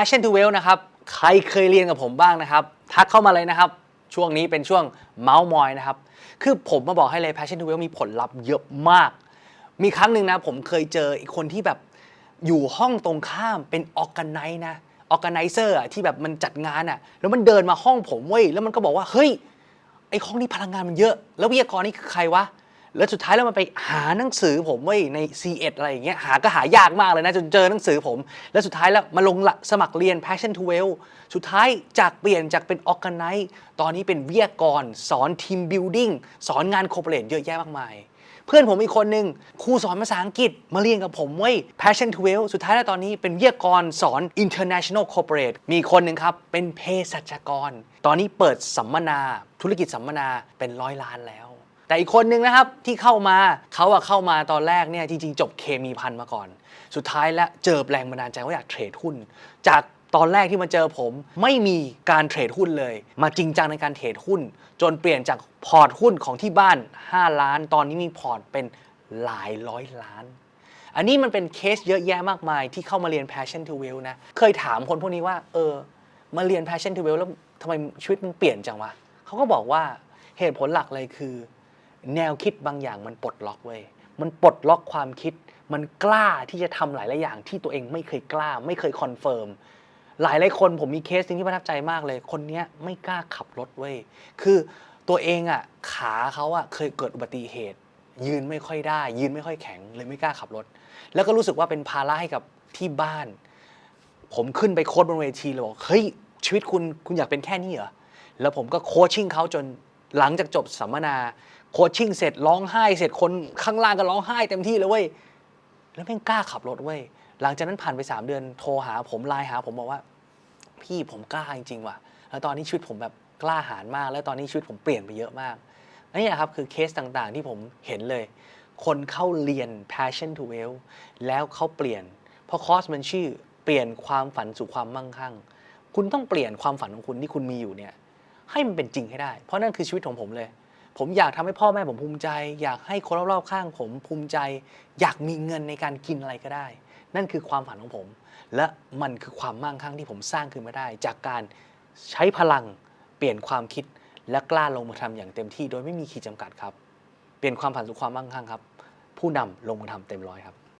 Passion to Wealth นะครับ ใครเคยเรียนกับผมบ้างนะครับ ทักเข้ามาเลยนะครับ ช่วงนี้เป็นช่วงเมาส์มอยนะครับ คือผมมาบอกให้เลย Passion to Wealth มีผลลัพธ์เยอะมาก มีครั้งหนึ่งนะ ผมเคยเจออีกคนที่แบบอยู่ห้องตรงข้ามเป็นออ g a ไน z e นะออ g a ไนเซอร์อะที่แบบมันจัดงานอะแล้วมันเดินมาห้องผมเว้ยแล้วมันก็บอกว่าเฮ้ยไอ้ห้องนี้พลังงานมันเยอะ แล้ววิทยากรนี่คือใครวะ แล้วสุดท้ายแล้วมันไปหาหนังสือผมเว้ใน C1 อะไรอย่างเงี้ยหาก็หายากมากเลยนะจนเจอหนังสือผม แล้วสุดท้ายแล้วมาลงละสมัครเรียน Passion to Well สุดท้ายจากเปลี่ยนจากเป็น Organize ตอนนี้เป็นวิทยากร สอนทีม building สอนงาน corporate เยอะแยะมากมาย เพื่อนผมอีกคนหนึ่งครูสอนภาษาอังกฤษมาเรียนกับผมเว้ Passion to Well สุดท้ายแล้วตอนนี้เป็นวิทยากรสอน International Corporate มีอีคนหนึ่งครับเป็นเภสัชกร ตอนนี้เปิดสัมมนา ธุรกิจสัมมนาเป็นร้อยล้านแล้ว แต่อีกคนหนึ่งนะครับที่เข้ามาเขาอะเข้ามาตอนแรกเนี่ยจริงๆ จบเคมีพันมาก่อน สุดท้ายแล้วเจอแรงบันดาลใจว่าอยากเทรดหุ้น จากตอนแรกที่มาเจอผมไม่มีการเทรดหุ้นเลย มาจริงจังในการเทรดหุ้น จนเปลี่ยนจากพอร์ตหุ้นของที่บ้าน 5 ล้าน ตอนนี้มีพอร์ตเป็นหลายร้อยล้าน อันนี้มันเป็นเคสเยอะแยะมากมายที่เข้ามาเรียน Passion to Wealth นะ เคยถามคนพวกนี้ว่า เออ มาเรียน Passion to Wealth แล้วทำไมชีวิตมึงเปลี่ยนจังวะเขาก็บอกว่าเหตุผลหลักเลยคือ แนวคิดบางอย่างมันปลดล็อกเว้ยมันปลดล็อกความคิด มันกล้าที่จะทำหลายหลายอย่างที่ตัวเองไม่เคยกล้า ไม่เคยคอนเฟิร์มหลายหลายคนผมมีเคสที่ประทับใจมากเลย คนเนี้ยไม่กล้าขับรถเว้ยคือตัวเองอะขาเขาอะเคยเกิดอุบัติเหตุ ยืนไม่ค่อยได้ ยืนไม่ค่อยแข็งเลยไม่กล้าขับรถ แล้วก็รู้สึกว่าเป็นภาระให้กับที่บ้าน ผมขึ้นไปโค้ดบนเวทีเลยบอกเฮ้ยชีวิตคุณคุณอยากเป็นแค่นี้เหรอแล้วผมก็โคชชิ่งเขาจน หลังจากจบสัมมนาโคชชิ่งเสร็จร้องไห้เสร็จคนข้างล่างก็ร้องไห้เต็มที่เลยเว้ยแล้วแม่งกล้าขับรถเว้ยหลังจากนั้นผ่านไป 3 เดือนโทรหาผมไลน์หา ผมบอกว่า พี่ผมกล้าจริงๆว่ะ แล้วตอนนี้ชีวิตผมแบบกล้าหาญมาก แล้วตอนนี้ชีวิตผมเปลี่ยนไปเยอะมากนี่ครับคือเคสต่างๆที่ผมเห็นเลย คนเข้าเรียน passion to wealth แล้วเขาเปลี่ยน เพราะคอร์สมันชื่อเปลี่ยนความฝันสู่ความมั่งคั่ง คุณต้องเปลี่ยนความฝันของคุณที่คุณมีอยู่เนี่ย ให้มันเป็นจริงให้ได้ เพราะนั่นคือชีวิตของผมเลย ผมอยากทำให้พ่อแม่ผมภูมิใจ อยากให้คนรอบๆข้างผมภูมิใจ อยากมีเงินในการกินอะไรก็ได้ นั่นคือความฝันของผม และมันคือความมั่งคั่งที่ผมสร้างขึ้นมาได้ จากการใช้พลังเปลี่ยนความคิดและกล้าลงมือทำอย่างเต็มที่ โดยไม่มีขีดจำกัดครับ เปลี่ยนความฝันสู่ความมั่งคั่งครับ ผู้นำลงมือทำเต็มร้อยครับ